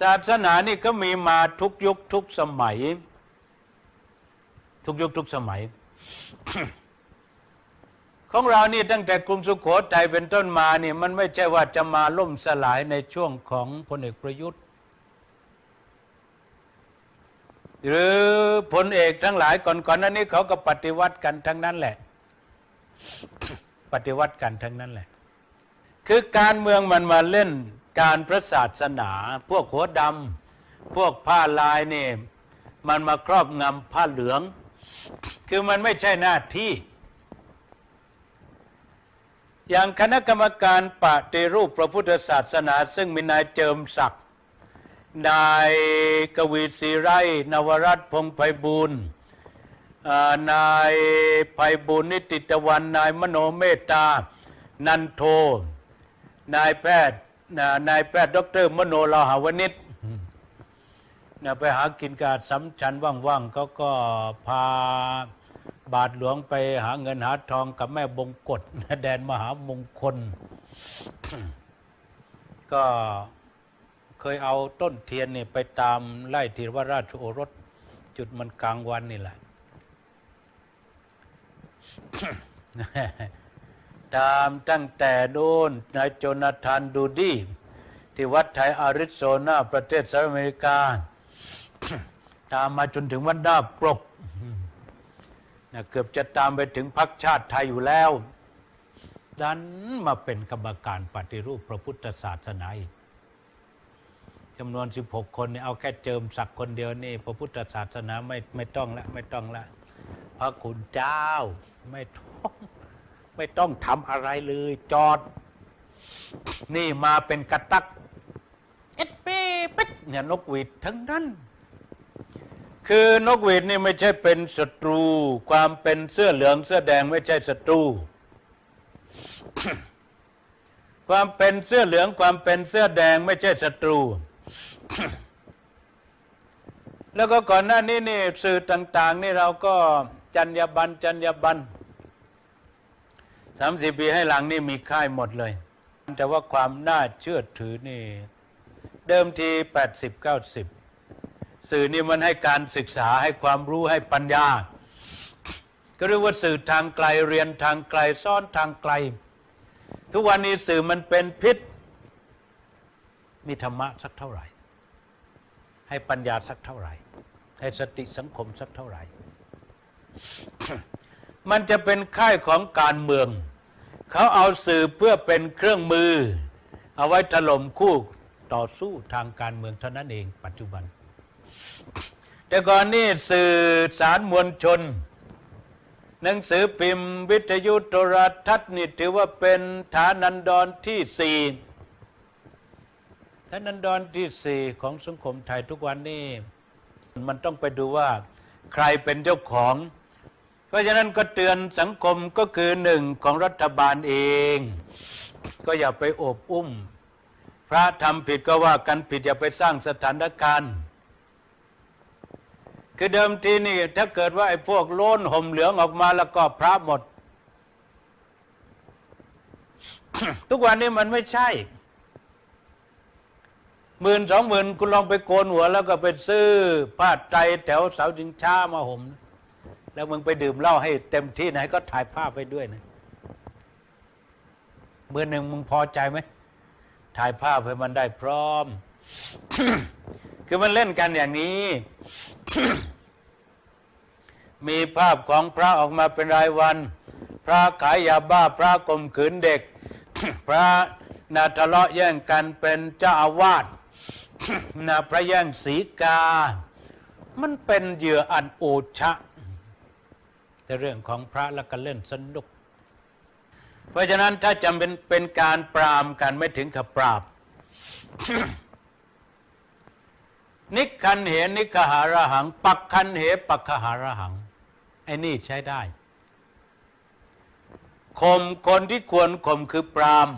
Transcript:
ศาสนานี่ก็มีมาทุกยุคทุกสมัย ทุกยุคทุกสมัย ของเรานี่ตั้งแต่กรุงสุขโขทัยเป็นต้นมานี่มันไม่ใช่ว่าจะมาล่มสลายในช่วงของพลเอกประยุทธ์ หรือพลเอกทั้งหลายก่อนๆนั้นนี้เขาก็ปฏิวัติกันทั้งนั้นแหละ ปฏิวัติกันทั้งนั้นแหละ คือการเมืองมันมาเล่น การพระศาสนา พวกหัวดำพวกผ้าลายนี่มันมาครอบงำผ้าเหลือง คือมันไม่ใช่หน้าที่ อย่างคณะกรรมการปฏิรูปพระพุทธศาสนา ซึ่งมีนายเจิมศักดิ์นายกวีศรีไรนวรัตพงไพบูลนายไพบูลนิติตะวัน นายมโนเมตตา นันโท นายแพทย์ นะนายแพทย์ดอกเตอรมโนลาหาวนิชนะไปหากินกาดสำชันว่างๆเขาก็พาบาทหลวงไปหาเงินหาทองกับแม่บงกฎแดนมหามงคล ก็เคยเอาต้นเทียนนี่ไปตามไล่ธีรวราชโอรส จุดมันกลางวันนี่แหละ ตามตั้งแต่โน้นนายโจนาธานดูดี ที่วัดไทยอาริโซนาประเทศสหรัฐอเมริกา ตามมาจนถึงวัดนดาปรกนะเกือบจะตามไปถึงพรรคชาติไทยอยู่แล้ว ดันมาเป็นกรรมการปฏิรูปพระพุทธศาสนาอีกจำนวน 16 คนเนี่ยเอาแค่เจิมศักดิ์คนเดียวนี่ พระพุทธศาสนาไม่ไม่ต้องละไม่ต้องละพระคุณเจ้าไม่ต้อง ไม่ต้องทำอะไรเลย จอด นี่มาเป็นกระตักเอ็ดเป๊ะเป็ดเนี่ยนกหวีดทั้งนั้น คือนกหวีดนี่ไม่ใช่เป็นศัตรู ความเป็นเสื้อเหลืองเสื้อแดงไม่ใช่ศัตรู ความเป็นเสื้อเหลืองความเป็นเสื้อแดงไม่ใช่ศัตรูแล้วก็ก่อนหน้านี้นี่สื่อต่าง ๆ นี่เราก็จัญญาบันจัญญาบัน สามสิบปีให้หลังนี่มีค่ายหมดเลย แต่ว่าความน่าเชื่อถือนี่ เดิมทีแปดสิบเก้าสิบสื่อนี่มันให้การศึกษาให้ความรู้ให้ปัญญา ก็เรียกว่าสื่อทางไกลเรียนทางไกลซ่อนทางไกล ทุกวันนี้สื่อมันเป็นพิษ มีธรรมะสักเท่าไหร่ ให้ปัญญาสักเท่าไหร่ ให้สติสังคมสักเท่าไหร่ มันจะเป็นค่ายของการเมือง เขาเอาสื่อเพื่อเป็นเครื่องมือ เอาไว้ถล่มคู่ต่อสู้ทางการเมืองเท่านั้นเองปัจจุบัน แต่ก่อนนี้สื่อสารมวลชน หนังสือพิมพ์ วิทยุโทรทัศน์นี่ถือว่าเป็นฐานันดรที่สี่ฐานันดรที่สี่ของสังคมไทยทุกวันนี้ มันต้องไปดูว่าใครเป็นเจ้าของ เพราะฉะนั้นก็เตือนสังคมก็คือหนึ่งของรัฐบาลเอง ก็อย่าไปโอบอุ้ม พระทำผิดก็ว่ากันผิดอย่าไปสร้างสถานการณ์คือเดิมทีนี่ถ้าเกิดว่าไอ้พวกโล้นห่มเหลืองออกมาแล้วก็พระหมด ทุกวันนี้มันไม่ใช่หมื่นสองหมื่นคุณลองไปโกนหัวแล้วก็ไปซื้อผ้าไตรแถวเสาจิงช้ามาห่ม แล้วมึงไปดื่มเหล้าให้เต็มที่นะให้ก็ถ่ายภาพไปด้วยนะเมื่อหนึ่งมึงพอใจไหมถ่ายภาพให้มันได้พร้อม คือมันเล่นกันอย่างนี้ มีภาพของพระออกมาเป็นรายวัน พระขายยาบ้าพระข่มขืนเด็ก พระนาทะเลาะแย่งกันเป็นเจ้าอาวาสนาพระแย่งสีกา มันเป็นเหยื่ออันโอชะ แต่เรื่องของพระแล้วก็เล่นสนุก เพราะฉะนั้นถ้าจำเป็นเป็นการปรามกันไม่ถึงกับปราบ นิคันเหนิคหาระหัง ปักคันเหปักขหาระหัง ไอ้นี่ใช้ได้ข่มคนที่ควรข่มคือปราม